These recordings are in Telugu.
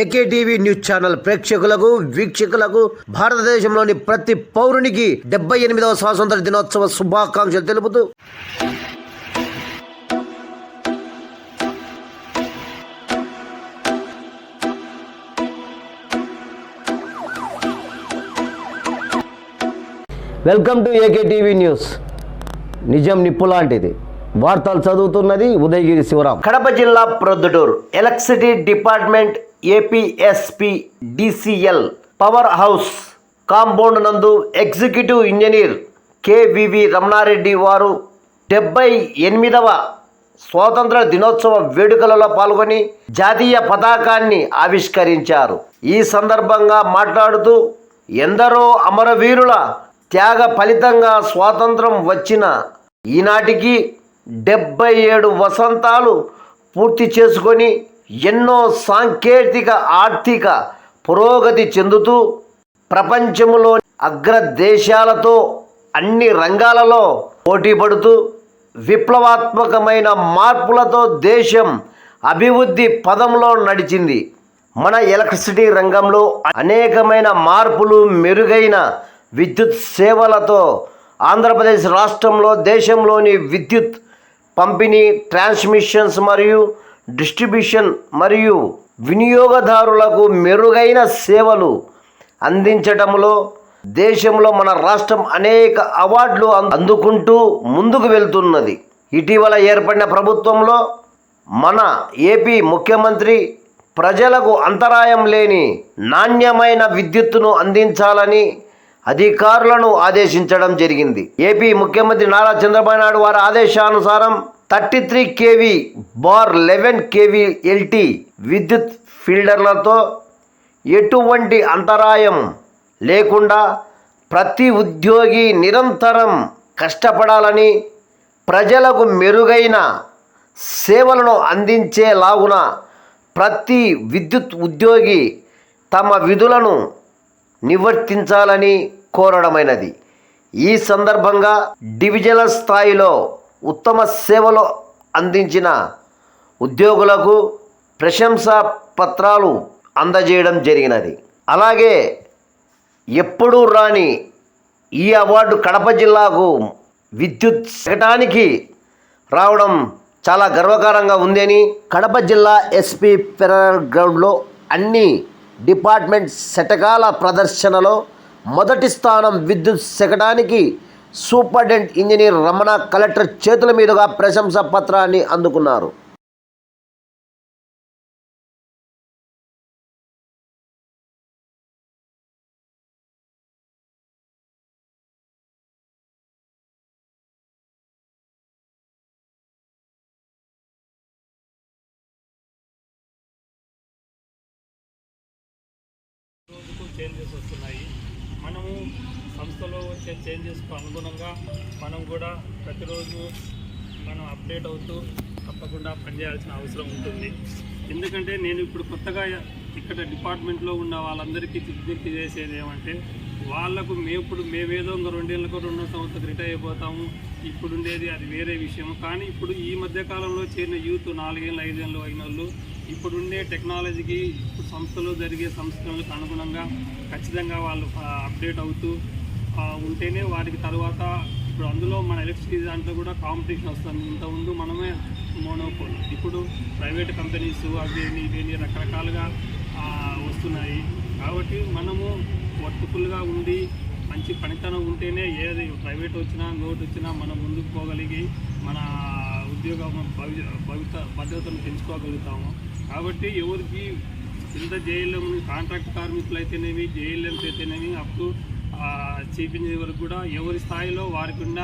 ఏకేటీవీ న్యూస్ ఛానల్ ప్రేక్షకులకు వీక్షకులకు భారతదేశంలోని ప్రతి పౌరునికి డెబ్బై ఎనిమిదవ స్వాతంత్ర దినోత్సవ శుభాకాంక్షలు తెలుపుతూ వెల్కమ్ టు ఏకేటీవీ న్యూస్ నిజం నిప్పు లాంటిది. వార్తలు చదువుతున్నది ఉదయగిరి శివరాం. కడప జిల్లా Proddatur. Electricity department APSP DCL power house compound నందు ఎగ్జిక్యూటివ్ ఇంజనీర్ కేవివి రమణారెడ్డి వారు డెబ్బై ఎనిమిదవ స్వాతంత్ర దినోత్సవ వేడుకలలో పాల్గొని జాతీయ పతాకాన్ని ఆవిష్కరించారు. ఈ సందర్భంగా మాట్లాడుతూ ఎందరో అమరవీరుల త్యాగ ఫలితంగా స్వాతంత్రం వచ్చిన ఈనాటికి డెబ్బై ఏడు వసంతాలు పూర్తి చేసుకొని ఎన్నో సాంకేతిక ఆర్థిక పురోగతి చెందుతూ ప్రపంచంలో అగ్ర దేశాలతో అన్ని రంగాలలో పోటీ పడుతూ విప్లవాత్మకమైన మార్పులతో దేశం అభివృద్ధి పదంలో నడిచింది. మన ఎలక్ట్రిసిటీ రంగంలో అనేకమైన మార్పులు మెరుగైన విద్యుత్ సేవలతో ఆంధ్రప్రదేశ్ రాష్ట్రంలో దేశంలోని విద్యుత్ పంపిణీ ట్రాన్స్మిషన్స్ మరియు డిస్ట్రిబ్యూషన్ మరియు వినియోగదారులకు మెరుగైన సేవలు అందించటంలో దేశంలో మన రాష్ట్రం అనేక అవార్డులు అందుకుంటూ ముందుకు వెళ్తున్నది. ఇటీవల ఏర్పడిన ప్రభుత్వంలో మన ఏపీ ముఖ్యమంత్రి ప్రజలకు అంతరాయం లేని నాణ్యమైన విద్యుత్తును అందించాలని అధికారులను ఆదేశించడం జరిగింది. ఏపీ ముఖ్యమంత్రి నారా చంద్రబాబు నాయుడు వారి ఆదేశానుసారం thirty three KV bar eleven KV LT విద్యుత్ ఫీల్డర్లతో ఎటువంటి అంతరాయం లేకుండా ప్రతి ఉద్యోగి నిరంతరం కష్టపడాలని ప్రజలకు మెరుగైన సేవలను అందించేలాగున ప్రతి విద్యుత్ ఉద్యోగి తమ విధులను నివర్తించాలని కోరడమైనది. ఈ సందర్భంగా డివిజనల్ స్థాయిలో ఉత్తమ సేవలు అందించిన ఉద్యోగులకు ప్రశంసా పత్రాలు అందజేయడం జరిగినది. అలాగే ఎప్పుడూ రాని ఈ అవార్డు కడప జిల్లాకు విద్యుత్ శకటానికి రావడం చాలా గర్వకారంగా ఉందని కడప జిల్లా ఎస్పీ పెరల్ గ్రౌండ్లో అన్ని డిపార్ట్మెంట్ శటకాల ప్రదర్శనలో మొదటి స్థానం విద్యుత్ శకటానికి సూపరింటెండెంట్ ఇంజనీర్ రమణ కలెక్టర్ చేతుల మీదుగా ప్రశంసా పత్రాన్ని అందుకున్నారు. చేంజెస్ వస్తున్నాయి. మనము సంస్థలో వచ్చే చేంజెస్కు అనుగుణంగా మనం కూడా ప్రతిరోజు మనం అప్డేట్ అవుతూ తప్పకుండా పనిచేయాల్సిన అవసరం ఉంటుంది. ఎందుకంటే నేను ఇప్పుడు కొత్తగా ఇక్కడ డిపార్ట్మెంట్లో ఉన్న వాళ్ళందరికీ విజ్ఞప్తి చేసేది ఏమంటే వాళ్ళకు మేప్పుడు మేమేదో ఇంకా రెండేళ్ళకు రెండో సంవత్సరం రిటైర్ అయిపోతాము ఇప్పుడు ఉండేది అది వేరే విషయం కానీ ఇప్పుడు ఈ మధ్యకాలంలో చేరిన యూత్ నాలుగేళ్ళు ఐదేళ్ళు అయిన వాళ్ళు ఇప్పుడు ఉండే టెక్నాలజీకి ఇప్పుడు సంస్థలో జరిగే సంస్కరణలకు అనుగుణంగా ఖచ్చితంగా వాళ్ళు అప్డేట్ అవుతూ ఉంటేనే వారికి తర్వాత ఇప్పుడు అందులో మన ఎలక్ట్రిసిటీ దాంట్లో కూడా కాంపిటీషన్ వస్తుంది. ఇంతకుముందు మనమే మోనోపోల్ ఇప్పుడు ప్రైవేట్ కంపెనీస్ అవి ఇవి రకరకాలుగా వస్తున్నాయి. కాబట్టి మనము వర్క్ఫుల్గా ఉండి మంచి పనితనం ఉంటేనే ఏది ప్రైవేట్ వచ్చినా ఇంకోటి వచ్చినా మనం ముందుకు పోగలిగి మన ఉద్యోగ భవి భవిత భద్రతను పెంచుకోగలుగుతాము. కాబట్టి ఎవరికి కింద జేఎల్ఎం కాంట్రాక్ట్ కార్మికులు అయితేనేమి జేఎల్ఎంస్ అయితేనేమి అప్ టు చీఫ్ వరకు కూడా ఎవరి స్థాయిలో వారికి ఉన్న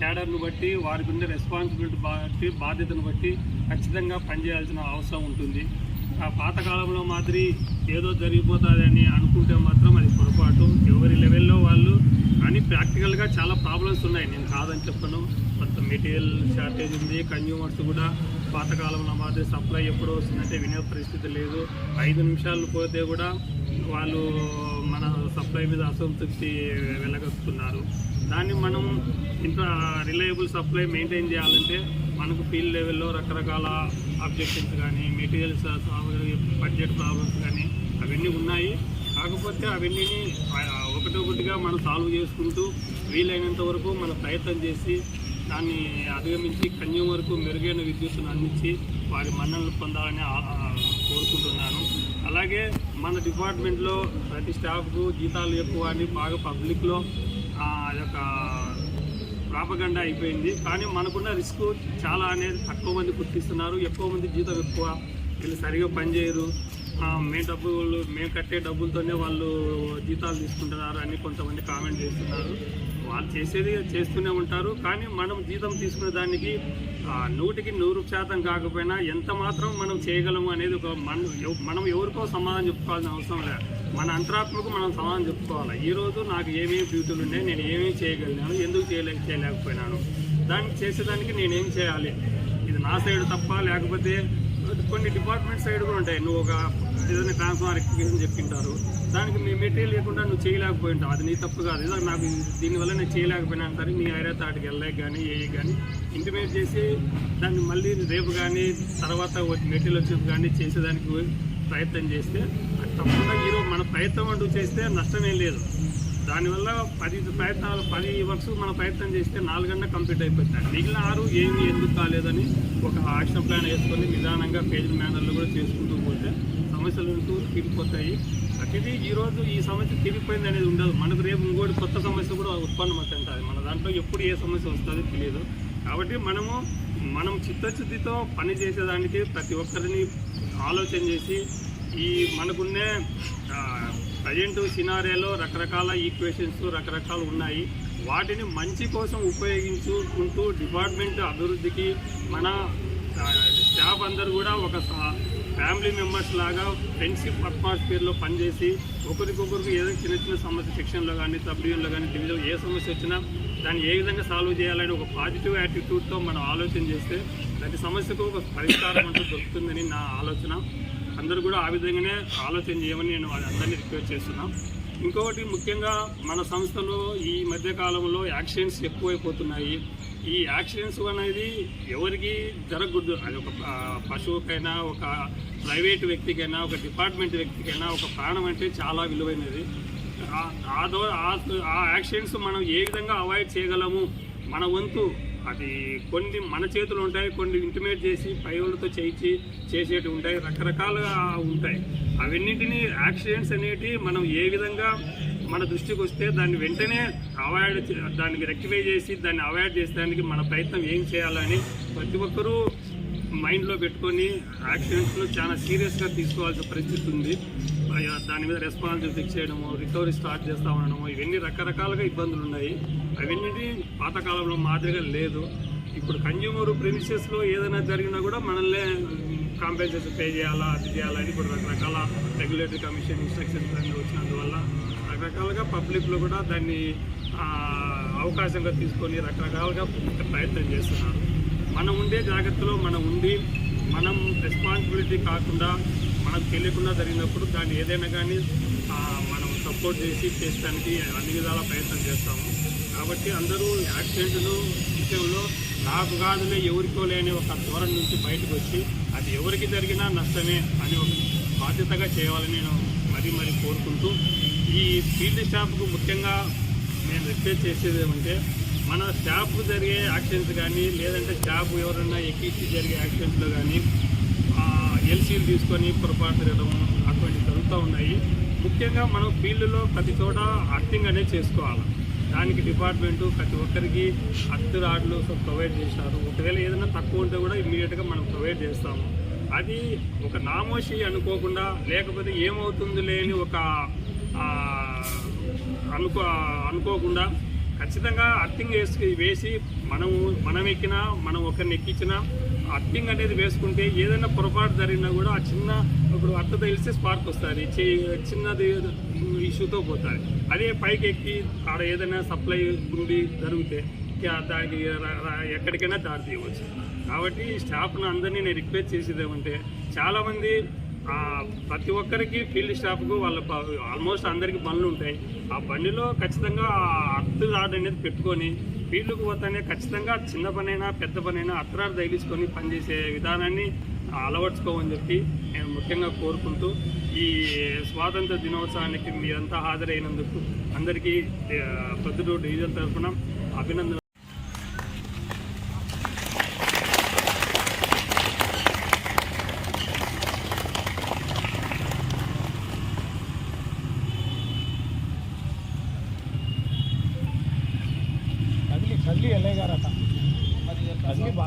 క్యాడర్ను బట్టి వారికి ఉండే రెస్పాన్సిబిలిటీ బట్టి బాధ్యతను బట్టి ఖచ్చితంగా పనిచేయాల్సిన అవసరం ఉంటుంది. ఆ పాతకాలంలో మాదిరి ఏదో జరిగిపోతుంది అని అనుకుంటే మాత్రం అది పొరపాటు. ఎవరి లెవెల్లో వాళ్ళు కానీ ప్రాక్టికల్గా చాలా ప్రాబ్లమ్స్ ఉన్నాయి. నేను కాదని చెప్పను. కొంత మెటీరియల్ షార్టేజ్ ఉంది. కన్జ్యూమర్స్ కూడా పాతకాలంలో మాదిరి సప్లై ఎప్పుడు వస్తుందంటే వినే పరిస్థితి లేదు. ఐదు నిమిషాలు పోతే కూడా వాళ్ళు మన సప్లై మీద అసంతృప్తి వెళ్ళగొస్తున్నారు దాన్ని మనం ఇంత రిలయబుల్ సప్లై మెయింటైన్ చేయాలంటే మనకు ఫీల్డ్ లెవెల్లో రకరకాల అబ్జెక్షన్స్ కానీ మెటీరియల్స్ బడ్జెట్ ప్రాబ్లమ్స్ కానీ అవన్నీ ఉన్నాయి. కాకపోతే అవన్నీ ఒకటొకటిగా మనం సాల్వ్ చేసుకుంటూ వీలైనంత వరకు మనం ప్రయత్నం చేసి దాన్ని అధిగమించి కన్యూమర్కు మెరుగైన విద్యుత్తును అందించి వారి మన్నలు పొందాలని కోరుకుంటున్నాను. అలాగే మన డిపార్ట్మెంట్లో ప్రతి స్టాఫ్కు జీతాలు ఎక్కువ అని బాగా పబ్లిక్లో ఆ యొక్క ప్రాపగండా అయిపోయింది. కానీ మనకున్న రిస్క్ చాలా అనేది తక్కువ మంది గుర్తిస్తున్నారు. ఎక్కువ మంది జీతం ఎక్కువ. వీళ్ళు సరిగా పనిచేయరు మేము డబ్బులు మేము కట్టే డబ్బులతోనే వాళ్ళు జీతాలు తీసుకుంటున్నారు అని కొంతమంది కామెంట్ చేస్తున్నారు. వాళ్ళు చేసేది చేస్తూనే ఉంటారు. కానీ మనం జీతం తీసుకునే దానికి నూటికి నూరు శాతం కాకపోయినా ఎంత మాత్రం మనం చేయగలము అనేది ఒక మన మనం ఎవరికో సమాధానం చెప్పుకోవాల్సిన అవసరం లేదు. మన అంతరాత్మకు మనం సమాధానం చెప్పుకోవాలి. ఈ రోజు నాకు ఏమేమి డ్యూటీలు ఉన్నాయి నేను ఏమేమి చేయగలిగాను ఎందుకు చేయలేక చేయలేకపోయినాను. దానికి చేసేదానికి నేనేం చేయాలి? ఇది నా సైడ్ తప్ప లేకపోతే కొన్ని డిపార్ట్మెంట్ సైడ్ కూడా ఉంటాయి. నువ్వు ఒక ఏదైనా ట్రాన్స్ఫార్ ఎక్స్ప్లికేషన్ చెప్పింటారు. దానికి మీ మెటీరియల్ లేకుండా నువ్వు చేయలేకపోయి ఉంటావు. అది నీ తప్పు కాదు. ఇదో నాకు దీనివల్ల నేను చేయలేకపోయినా సరే నీ ఐరా తాటికి వెళ్ళలేక కానీ ఏ కానీ ఇంటిమేట్ చేసి దాన్ని మళ్ళీ రేపు కానీ తర్వాత మెటీరియల్ వచ్చి కానీ చేసేదానికి ప్రయత్నం చేస్తే అది తప్పకుండా ఈరోజు మన ప్రయత్నం అంటూ చేస్తే నష్టమేం లేదు. దానివల్ల పది ప్రయత్నాలు పది వర్క్స్ మన ప్రయత్నం చేస్తే నాలుగంట కంప్లీట్ అయిపోతాయి. మిగిలిన ఆరు ఏమి ఎందుకు కాలేదని ఒక యాక్షన్ ప్లాన్ వేసుకొని నిదానంగా పేజ్ మేనర్లు కూడా చేసుకుంటూ పోతే సమస్యలు ఉంటూ తీరిపోతాయి. ప్రతిదీ ఈరోజు ఈ సమస్య తిరిగిపోయింది అనేది ఉండదు. మనకు రేపు ఇంకోటి కొత్త సమస్య కూడా ఉత్పన్నం అవుతుంటుంది మన దాంట్లో ఎప్పుడు ఏ సమస్య వస్తుందో తెలియదు. కాబట్టి మనము మనం చిత్తశుద్ధితో పని చేసేదానికి ప్రతి ఒక్కరిని ఆలోచన చేసి ఈ మనకున్నే ప్రజెంట్ సినారియాలో రకరకాల ఈక్వేషన్స్ రకరకాలు ఉన్నాయి. వాటిని మంచి కోసం ఉపయోగించుకుంటూ డిపార్ట్మెంట్ అభివృద్ధికి మన స్టాఫ్ అందరు కూడా ఒక ఫ్యామిలీ మెంబర్స్ లాగా ఫ్రెండ్షిప్ అట్మాస్ఫియర్లో పనిచేసి ఒకరికొకరికి ఏదో చిన్న చిన్న సమస్య సెక్షన్లో కానీ సబ్ డివిజన్లో కానీ డివిజన్ ఏ సమస్య వచ్చినా దాన్ని ఏ విధంగా సాల్వ్ చేయాలని ఒక పాజిటివ్ యాటిట్యూడ్తో మనం ఆలోచన చేస్తే ప్రతి సమస్యకు ఒక పరిష్కారం అంటూ దొరుకుతుందని నా ఆలోచన. అందరూ కూడా ఆ విధంగానే ఆలోచన చేయమని నేను అందరినీ రిక్వెస్ట్ చేస్తున్నాను ఇంకొకటి ముఖ్యంగా మన సంస్థలో ఈ మధ్యకాలంలో యాక్సిడెంట్స్ ఎక్కువైపోతున్నాయి. ఈ యాక్సిడెంట్స్ అనేది ఎవరికి జరగకూడదు. అది ఒక పశువుకైనా ఒక ప్రైవేట్ వ్యక్తికైనా ఒక డిపార్ట్మెంట్ వ్యక్తికైనా ఒక ప్రాణం అంటే చాలా విలువైనది. ఆ- ఆ ఆ- ఆ యాక్సిడెంట్స్ మనం ఏ విధంగా అవాయిడ్ చేయగలము? మన వంతు అది కొన్ని మన చేతులు ఉంటాయి కొన్ని ఇంటిమేట్ చేసి పై వాళ్ళతో చేయించి చేసేటివి ఉంటాయి రకరకాలుగా ఉంటాయి. అవన్నింటినీ యాక్సిడెంట్స్ అనేటివి మనం ఏ విధంగా మన దృష్టికి వస్తే దాన్ని వెంటనే అవాయిడ్ చే- దానికి రెక్టిఫై చేసి దాన్ని అవాయిడ్ చేసేదానికి మన ప్రయత్నం ఏం చేయాలని ప్రతి ఒక్కరూ మైండ్లో పెట్టుకొని యాక్సిడెంట్స్లో చాలా సీరియస్గా తీసుకోవాల్సిన పరిస్థితి ఉంది. దాని మీద రెస్పాన్సిబిలిటీ ఫిక్స్ చేయడము రికవరీ స్టార్ట్ చేస్తూ ఉండడము ఇవన్నీ రకరకాలుగా ఇబ్బందులు ఉన్నాయి. అవన్నీ పాతకాలంలో మాదిరిగా లేదు. ఇప్పుడు కన్జ్యూమర్ ప్రిమిసెస్లో ఏదైనా జరిగినా కూడా మనల్ని కాంపెన్సేషన్ పే చేయాలా అది చేయాలా అని ఇప్పుడు రకరకాల రెగ్యులేటరీ కమిషన్ ఇన్స్ట్రక్షన్స్ అన్నీ వచ్చినందువల్ల రకరకాలుగా పబ్లిక్లో కూడా దాన్ని అవకాశంగా తీసుకొని రకరకాలుగా ప్రయత్నం చేస్తున్నారు. మనం ఉండే జాగ్రత్తలో మనం ఉండి మనం రెస్పాన్సిబిలిటీ కాకుండా మనకు తెలియకుండా జరిగినప్పుడు దాన్ని ఏదైనా కానీ మనం సపోర్ట్ చేసి చేసడానికి అన్ని విధాల ప్రయత్నం చేస్తాము. కాబట్టి అందరూ యాక్సిడెంట్లు విషయంలో నాకు కాదులే ఎవరికో లేని ఒక ధోరణి నుంచి బయటకు వచ్చి అది ఎవరికి జరిగినా నష్టమే అని ఒక బాధ్యతగా చేయాలని నేను మరీ మరీ కోరుకుంటూ ఈ ఫీల్డ్ స్టాఫ్కు ముఖ్యంగా నేను రిక్వెస్ట్ చేసేది ఏమంటే మన స్టాఫ్ జరిగే యాక్సిడెంట్స్ కానీ లేదంటే స్టాఫ్ ఎవరైనా ఎక్కించి జరిగే యాక్సిడెంట్స్లో కానీ ఎల్సీలు తీసుకొని పొరపాటు తిరగడం అటువంటి జరుగుతూ ఉన్నాయి. ముఖ్యంగా మనం ఫీల్డ్లో ప్రతి చోట అర్థింగ్ అనేది చేసుకోవాలి. దానికి డిపార్ట్మెంటు ప్రతి ఒక్కరికి అర్థ రాడ్లు ప్రొవైడ్ చేశారు ఒకవేళ ఏదైనా తక్కువ ఉంటే కూడా ఇమీడియట్గా మనం ప్రొవైడ్ చేస్తాము. అది ఒక నామోషి అనుకోకుండా లేకపోతే ఏమవుతుంది లేని ఒక అనుకో అనుకోకుండా ఖచ్చితంగా అర్థింగ్ వేసి వేసి మనము మనం ఎక్కినా మనం ఒకరిని ఎక్కించినా అర్థింగ్ అనేది వేసుకుంటే ఏదైనా పొరపాటు జరిగినా కూడా ఆ చిన్న ఇప్పుడు అర్థ తెలిస్తే స్పార్క్ వస్తుంది. చిన్నది ఇష్యూతో పోతుంది. అదే పైకి ఎక్కి ఆడ ఏదైనా సప్లై ఉండి జరిగితే దానికి ఎక్కడికైనా దారి తీయవచ్చు. కాబట్టి స్టాఫ్ను అందరినీ నేను రిక్వెస్ట్ చేసేది ఏమంటే చాలామంది ప్రతి ఒక్కరికి ఫీల్డ్ స్టాఫ్కు వాళ్ళ ఆల్మోస్ట్ అందరికీ బండ్లు ఉంటాయి. ఆ బండిలో ఖచ్చితంగా అత్తు రాడ్ అనేది పెట్టుకొని ఫీల్డ్కు పోతానే ఖచ్చితంగా చిన్న పనైనా పెద్ద పనైనా అత్తరాడు తగిలించుకొని పనిచేసే విధానాన్ని అలవర్చుకోమని చెప్పి నేను ముఖ్యంగా కోరుకుంటూ ఈ స్వాతంత్ర దినోత్సవానికి మీరంతా హాజరైనందుకు అందరికీ ఆ, ప్రొద్దుటూరు డివిజన్ తరఫున అభినందన కదిలి కదిలి ఎల్ఐ గారట